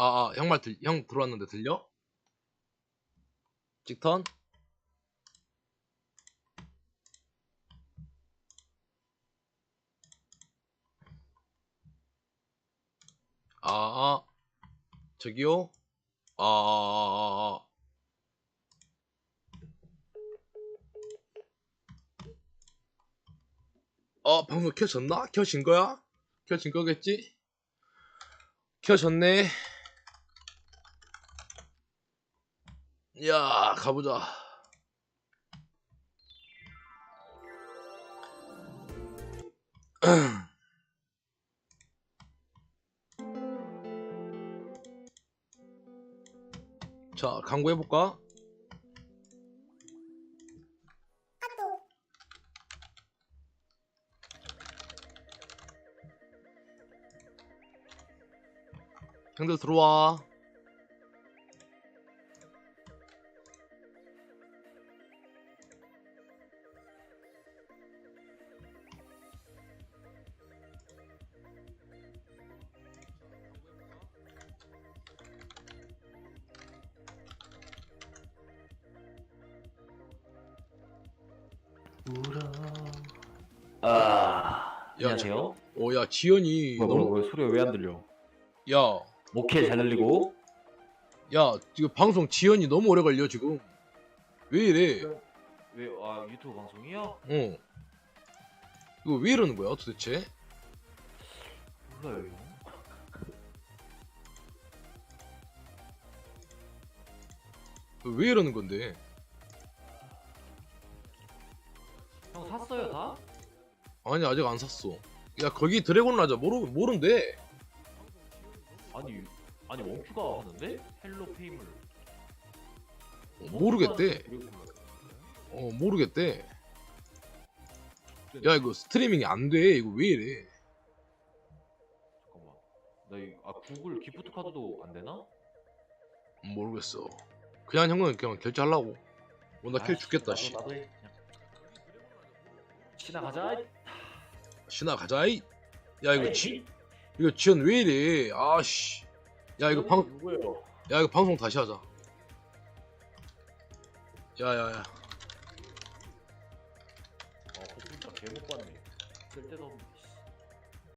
아, 아, 형 말 들, 형 들어왔는데 들려? 찍턴? 아, 아, 저기요? 아, 아, 아, 아. 어, 방송 켜졌나? 켜진 거야? 켜진 거겠지? 켜졌네. 야, 가보자. 자, 광고해볼까? 형들 들어와. 울어. 아, 안녕하세요. 어, 야, 지연이 뭐, 너무, 뭐, 뭐, 소리가 왜 안 들려? 야, 오케이, 잘 들리고. 야, 지금 방송 지연이 너무 오래 걸려, 지금. 왜 이래? 왜, 아, 유튜브 방송이요? 어. 이거 왜 이러는 거야, 도대체? 몰라요, 형. 왜 이러는 건데? 샀어요, 다? 아니, 아직 안 샀어. 야, 거기 드래곤 라자 모르, 모른대. 아니, 아니, 원큐가 하는데? 헬로 페이물. 어, 모르겠대. 어, 모르겠대. 야, 이거 스트리밍이 안 돼. 이거 왜 이래? 잠깐만. 나 이, 아, 구글 기프트 카드도 안 되나? 모르겠어. 그냥 형은 그냥 결제하려고. 뭐, 나킬 아이씨, 죽겠다, 씨. 나도 해, 그냥. 신나 가자. 신나 가자 이. 야, 이거 지, 이거 지연 왜 이래? 아씨. 야, 이거 방, 누구예요? 야, 이거 방송 다시 하자. 야, 야, 야. 아, 그거 진짜 개못 봤네. 쓸데도 없네.